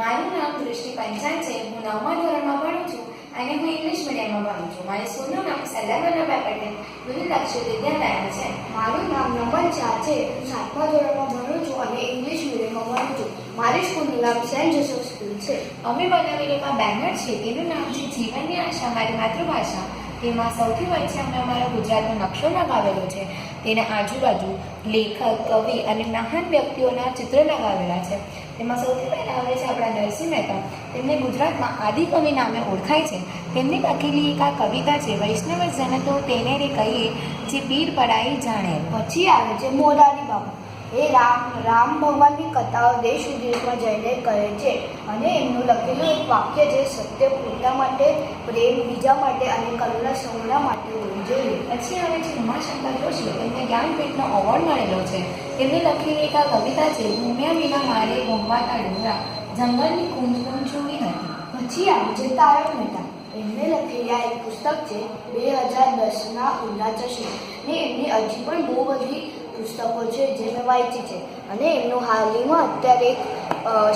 મારું નામ દૃષ્ટિ પંચાલ છે. હું નવમા ધોરણમાં ભણું છું અને હું ઇંગ્લિશ મીડિયમમાં ભણું છું. મારી સ્કૂલનું નામ સરદાર વલ્લભભાઈ પટેલ ગુરુલક્ષી વિદ્યાલય છે. મારું નામ નંબર ચાર છે. હું સાતમા ધોરણમાં ભણું છું અને ઇંગ્લિશ મીડિયમમાં ભણું છું. મારી સ્કૂલનું નામ સેન્ટ જોસેફ સ્કૂલ છે. અમે બનાવેલું બેનર છે. તેનું નામ છે જીવનની આશા. મારી માતૃભાષા તેમાં સૌથી વચ્ચે અમે અમારા ગુજરાતનો નકશો લગાવેલો છે. તેના આજુબાજુ લેખક, કવિ અને મહાન વ્યક્તિઓના ચિત્ર લગાવેલા છે. તેમાં સૌથી પહેલાં આવે છે આપણા નરસિંહ મહેતા. તેમને ગુજરાતમાં આદિકવિ નામે ઓળખાય છે. તેમની લખેલી એક આ કવિતા છે, વૈષ્ણવ જન તો તેને રે કહીએ જે પીર પડાઈ જાણે. પછી આવે છે, મોરારી બાબુ એ રામ રામ ભગવાનની કથાઓ દેશ વિદેશમાં જઈને કહે છે અને એમનું લખેલું એક વાક્ય છે, સત્ય પોતા માટે, પ્રેમ બીજા માટે અને કરુણા સૌના માટે હોવું જોઈએ. પછી આવે છે ઉમાશંકર જોશી, એમને જ્ઞાનપીઠનો એવોર્ડ મળેલો છે. તેમની લખેલી એક આ કવિતા છે ઘૂમ્યા વિના મારે ઘૂમવાના ડુંગરા, જંગલની કુંજ કુંજ જોવી નથી. પછી આવે છે તારક મહેતા. એમને લખેલી આ એક પુસ્તક છે, બે હજાર દસના ઉલ્લા ચશ્મા ને એમની હજી પણ બહુ બધી પુસ્તકો છે જે મેં વાંચી છે. અને એમનું હાલમાં અત્યારે એક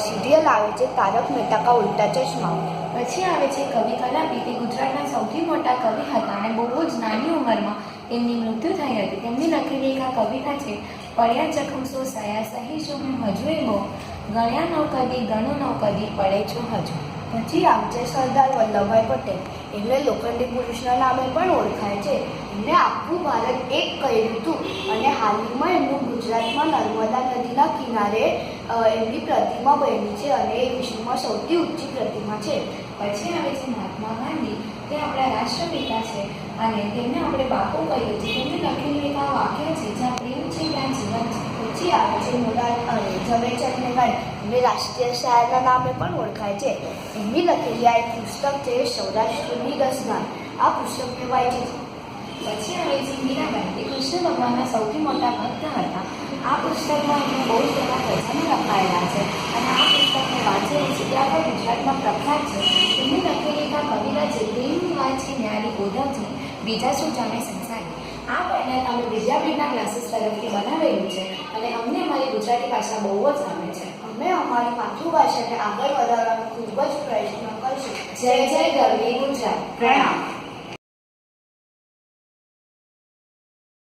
સિરિયલ આવે છે, તારક મહેતા કા ઉલ્ટા ચશ્મા પછી આવે છે કવિ કલાપી તે ગુજરાતના સૌથી મોટા કવિ હતા અને બહુ જ નાની ઉંમરમાં તેમની મૃત્યુ થઈ હતી. તેમની લખેલી એક આ કવિતા છે પડ્યા જખમ સો સયા સહી છું હું હજુ બહુ ગણ્યા નો કદી, ગણું નો કદી, પડે છું હજુ. પછી આવજે સરદાર વલ્લભભાઈ પટેલ, એમને લોખંડી પુરુષના નામે પણ ઓળખાય છે. એમને આખું ભારત એક કર્યું હતું અને હાલમાં એમનું ગુજરાતમાં નર્મદા નદીના કિનારે એમની પ્રતિમા બની છે અને એ વિશ્વમાં સૌથી ઊંચી પ્રતિમા છે. પછી આવે છે મહાત્મા ગાંધી. તે આપણા રાષ્ટ્રપિતા છે અને તેમને આપણે બાપુ કહીએ છીએ. તેમને લખેલું એક આ વાક્ય છે, જ્યાં પ્રેમ છે ત્યાં જીવન છે. પછી આવે છે મોરાર અરે ઝવેરચંદ એ રાષ્ટ્રીય શાયરના નામે પણ ઓળખાય છે. એમની લખેલી આ એક પુસ્તક છે સૌરાષ્ટ્રની રચના. આ પુસ્તક મેં વાંચી છે. પછી આવે છે મીરાબાઈ. તે કૃષ્ણ ભગવાનના સૌથી મોટા ભક્ત હતા. આ પુસ્તકમાં એમને બહુ જ બધા વચનો લખાયેલા છે. અને આ પુસ્તકને વાંચેલી છે તે આપણા ગુજરાતમાં પ્રખ્યાત છે. એમની લખેલી એક કવિરા છે પ્રેમની વાત છે. ન્યારી ઓધવજી બીજા શું જાણે સંસારી. આ પેનલ અમે વિદ્યાપીઠના ક્લાસીસ તરફથી બનાવેલું છે. અને અમને અમારી ગુજરાતી ભાષા બહુ જ ગમે છે. અમે અમારી માતૃભાષાને આગળ વધારવાનો ખૂબ જ પ્રયત્ન કરશું. જય જય ગરવી ગુજરાત. પ્રણામ.